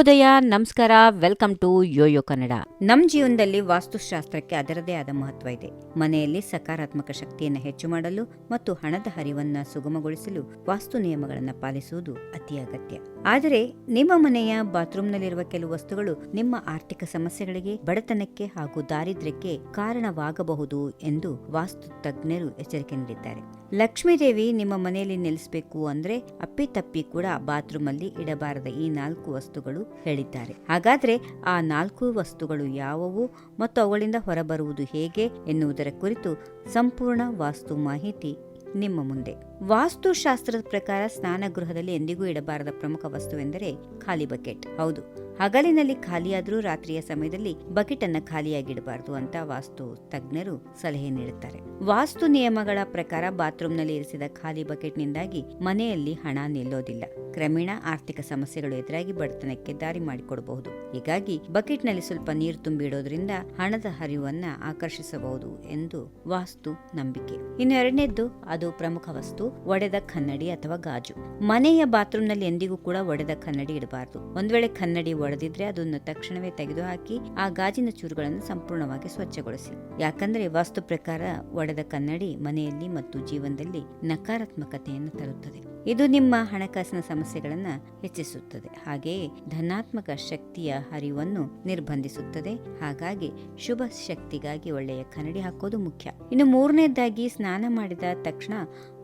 ಉದಯ ನಮಸ್ಕಾರ, welcome to Yoyo Kannada. ನಮ್ಮ ಜೀವನದಲ್ಲಿ ವಾಸ್ತುಶಾಸ್ತ್ರಕ್ಕೆ ಅದರದೇ ಆದ ಮಹತ್ವ ಇದೆ. ಮನೆಯಲ್ಲಿ ಸಕಾರಾತ್ಮಕ ಶಕ್ತಿಯನ್ನು ಹೆಚ್ಚು ಮಾಡಲು ಮತ್ತು ಹಣದ ಹರಿವನ್ನ ಸುಗಮಗೊಳಿಸಲು ವಾಸ್ತು ನಿಯಮಗಳನ್ನು ಪಾಲಿಸುವುದು ಅತಿ ಅಗತ್ಯ. ಆದರೆ, ನಿಮ್ಮ ಮನೆಯ ಬಾತ್ರೂಮ್ನಲ್ಲಿರುವ ಕೆಲವು ವಸ್ತುಗಳು ನಿಮ್ಮ ಆರ್ಥಿಕ ಸಮಸ್ಯೆಗಳಿಗೆ, ಬಡತನಕ್ಕೆ ಹಾಗೂ ದಾರಿದ್ರ್ಯಕ್ಕೆ ಕಾರಣವಾಗಬಹುದು ಎಂದು ವಾಸ್ತು ತಜ್ಞರು ಎಚ್ಚರಿಕೆ ನೀಡಿದ್ದಾರೆ. ಲಕ್ಷ್ಮೀದೇವಿ ನಿಮ್ಮ ಮನೆಯಲ್ಲಿ ನೆಲೆಸಬೇಕು ಅಂದ್ರೆ ಅಪ್ಪಿತಪ್ಪಿ ಕೂಡ ಬಾತ್ರೂಮ್ ಅಲ್ಲಿ ಇಡಬಾರದ ಈ ನಾಲ್ಕು ವಸ್ತುಗಳು ಹೇಳಿದ್ದಾರೆ. ಹಾಗಾದ್ರೆ ಆ ನಾಲ್ಕು ವಸ್ತುಗಳು ಯಾವುವು ಮತ್ತು ಅವುಗಳಿಂದ ಹೊರಬರುವುದು ಹೇಗೆ ಎನ್ನುವುದರ ಕುರಿತು ಸಂಪೂರ್ಣ ವಾಸ್ತು ಮಾಹಿತಿ ನಿಮ್ಮ ಮುಂದೆ. ವಾಸ್ತುಶಾಸ್ತ್ರದ ಪ್ರಕಾರ ಸ್ನಾನಗೃಹದಲ್ಲಿ ಎಂದಿಗೂ ಇಡಬಾರದ ಪ್ರಮುಖ ವಸ್ತುವೆಂದರೆ ಖಾಲಿ ಬಕೆಟ್. ಹೌದು. ಹಗಲಿನಲ್ಲಿ ಖಾಲಿಯಾದರೂ ರಾತ್ರಿಯ ಸಮಯದಲ್ಲಿ ಬಕೆಟ್ ಅನ್ನ ಖಾಲಿಯಾಗಿಡಬಾರದು ಅಂತ ವಾಸ್ತು ತಜ್ಞರು ಸಲಹೆ ನೀಡುತ್ತಾರೆ. ವಾಸ್ತು ನಿಯಮಗಳ ಪ್ರಕಾರ ಬಾತ್ರೂಮ್ನಲ್ಲಿ ಇರಿಸಿದ ಖಾಲಿ ಬಕೆಟ್ನಿಂದಾಗಿ ಮನೆಯಲ್ಲಿ ಹಣ ನಿಲ್ಲೋದಿಲ್ಲ. ಕ್ರಮೇಣ ಆರ್ಥಿಕ ಸಮಸ್ಯೆಗಳು ಎದುರಾಗಿ ಬಡತನಕ್ಕೆ ದಾರಿ ಮಾಡಿಕೊಡಬಹುದು. ಹೀಗಾಗಿ ಬಕೆಟ್ನಲ್ಲಿ ಸ್ವಲ್ಪ ನೀರು ತುಂಬಿಡೋದ್ರಿಂದ ಹಣದ ಹರಿವನ್ನ ಆಕರ್ಷಿಸಬಹುದು ಎಂದು ವಾಸ್ತು ನಂಬಿಕೆ. ಇನ್ನು ಎರಡನೇದ್ದು, ಅದು ಪ್ರಮುಖ ವಸ್ತು, ಒಡೆದ ಕನ್ನಡಿ ಅಥವಾ ಗಾಜು. ಮನೆಯ ಬಾತ್ರೂಮ್ನಲ್ಲಿ ಎಂದಿಗೂ ಕೂಡ ಒಡೆದ ಕನ್ನಡಿ ಇಡಬಾರದು. ಒಂದ್ ವೇಳೆ ಕನ್ನಡಿ ಒಡೆದಿದ್ರೆ ಅದನ್ನು ತಕ್ಷಣವೇ ತೆಗೆದುಹಾಕಿ ಆ ಗಾಜಿನ ಚೂರುಗಳನ್ನು ಸಂಪೂರ್ಣವಾಗಿ ಸ್ವಚ್ಛಗೊಳಿಸಿ. ಯಾಕಂದ್ರೆ ವಾಸ್ತು ಪ್ರಕಾರ ಒಡೆದ ಕನ್ನಡಿ ಮನೆಯಲ್ಲಿ ಮತ್ತು ಜೀವನದಲ್ಲಿ ನಕಾರಾತ್ಮಕತೆಯನ್ನು ತರುತ್ತದೆ. ಇದು ನಿಮ್ಮ ಹಣಕಾಸಿನ ಸಮಸ್ಯೆಗಳನ್ನು ಹೆಚ್ಚಿಸುತ್ತದೆ. ಹಾಗೆಯೇ ಧನಾತ್ಮಕ ಶಕ್ತಿಯ ಹರಿವನ್ನು ನಿರ್ಬಂಧಿಸುತ್ತದೆ. ಹಾಗಾಗಿ ಶುಭ ಶಕ್ತಿಗಾಗಿ ಒಳ್ಳೆಯ ಕನ್ನಡಿ ಹಾಕೋದು ಮುಖ್ಯ. ಇನ್ನು ಮೂರನೇದಾಗಿ ಸ್ನಾನ ಮಾಡಿದ ತಕ್ಷಣ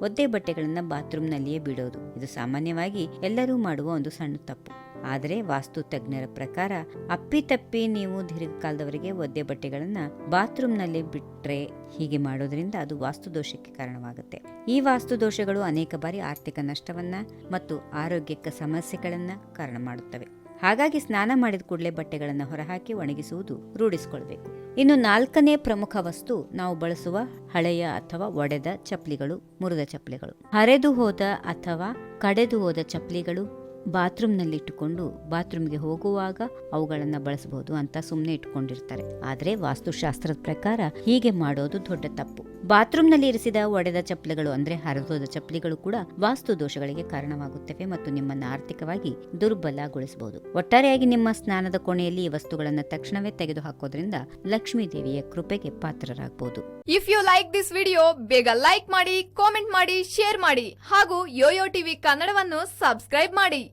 ಒದ್ದೆ ಬಟ್ಟೆಗಳನ್ನು ಬಾತ್ರೂಮ್ನಲ್ಲಿಯೇ ಬಿಡೋದು. ಇದು ಸಾಮಾನ್ಯವಾಗಿ ಎಲ್ಲರೂ ಮಾಡುವ ಒಂದು ಸಣ್ಣ ತಪ್ಪು. ಆದರೆ ವಾಸ್ತು ತಜ್ಞರ ಪ್ರಕಾರ ಅಪ್ಪಿತಪ್ಪಿ ನೀವು ದೀರ್ಘಕಾಲದವರೆಗೆ ಒದ್ದೆ ಬಟ್ಟೆಗಳನ್ನು ಬಾತ್ರೂಮ್ನಲ್ಲಿ ಬಿಟ್ಟರೆ ಹೀಗೆ ಮಾಡೋದ್ರಿಂದ ಅದು ವಾಸ್ತು ದೋಷಕ್ಕೆ ಕಾರಣವಾಗುತ್ತೆ. ಈ ವಾಸ್ತು ದೋಷಗಳು ಅನೇಕ ಬಾರಿ ಆರ್ಥಿಕ ನಷ್ಟವನ್ನ ಮತ್ತು ಆರೋಗ್ಯಕ್ಕೆ ಸಮಸ್ಯೆಗಳನ್ನು ಕಾರಣ ಮಾಡುತ್ತವೆ. ಹಾಗಾಗಿ ಸ್ನಾನ ಮಾಡಿದ ಕೂಡಲೇ ಬಟ್ಟೆಗಳನ್ನು ಹೊರಹಾಕಿ ಒಣಗಿಸುವುದು ರೂಢಿಸಿಕೊಳ್ಬೇಕು. ಇನ್ನು ನಾಲ್ಕನೇ ಪ್ರಮುಖ ವಸ್ತು ನಾವು ಬಳಸುವ ಹಳೆಯ ಅಥವಾ ಒಡೆದ ಚಪ್ಪಲಿಗಳು ಮುರಿದ ಚಪ್ಪಲಿಗಳು. ಹರಿದು ಹೋದ ಅಥವಾ ಕಡೆದು ಹೋದ ಚಪ್ಪಲಿಗಳು ಬಾತ್ರೂಮ್ನಲ್ಲಿ ಇಟ್ಟುಕೊಂಡು ಬಾತ್ರೂಮ್ಗೆ ಹೋಗುವಾಗ ಅವುಗಳನ್ನು ಬಳಸಬಹುದು ಅಂತ ಸುಮ್ಮನೆ ಇಟ್ಕೊಂಡಿರ್ತಾರೆ. ಆದರೆ ವಾಸ್ತುಶಾಸ್ತ್ರದ ಪ್ರಕಾರ ಹೀಗೆ ಮಾಡೋದು ದೊಡ್ಡ ತಪ್ಪು. ಬಾತ್ರೂಮ್ನಲ್ಲಿ ಇರಿಸಿದ ಒಡೆದ ಚಪ್ಪಲಿಗಳು ಅಂದ್ರೆ ಹರಿದೋದ ಚಪ್ಪಲಿಗಳು ಕೂಡ ವಾಸ್ತು ದೋಷಗಳಿಗೆ ಕಾರಣವಾಗುತ್ತವೆ ಮತ್ತು ನಿಮ್ಮನ್ನು ಆರ್ಥಿಕವಾಗಿ ದುರ್ಬಲಗೊಳಿಸಬಹುದು ಒಟ್ಟಾರೆಯಾಗಿ ನಿಮ್ಮ ಸ್ನಾನದ ಕೋಣೆಯಲ್ಲಿ ಈ ವಸ್ತುಗಳನ್ನು ತಕ್ಷಣವೇ ತೆಗೆದು ಹಾಕೋದ್ರಿಂದ ಲಕ್ಷ್ಮೀ ದೇವಿಯ ಕೃಪೆಗೆ ಪಾತ್ರರಾಗಬಹುದು if you like this video ಬೇಗ ಲೈಕ್ ಮಾಡಿ ಕಾಮೆಂಟ್ ಮಾಡಿ ಶೇರ್ ಮಾಡಿ ಹಾಗೂ ಯೋಯೋ ಟಿವಿ ಕನ್ನಡವನ್ನು ಸಬ್ಸ್ಕ್ರೈಬ್ ಮಾಡಿ.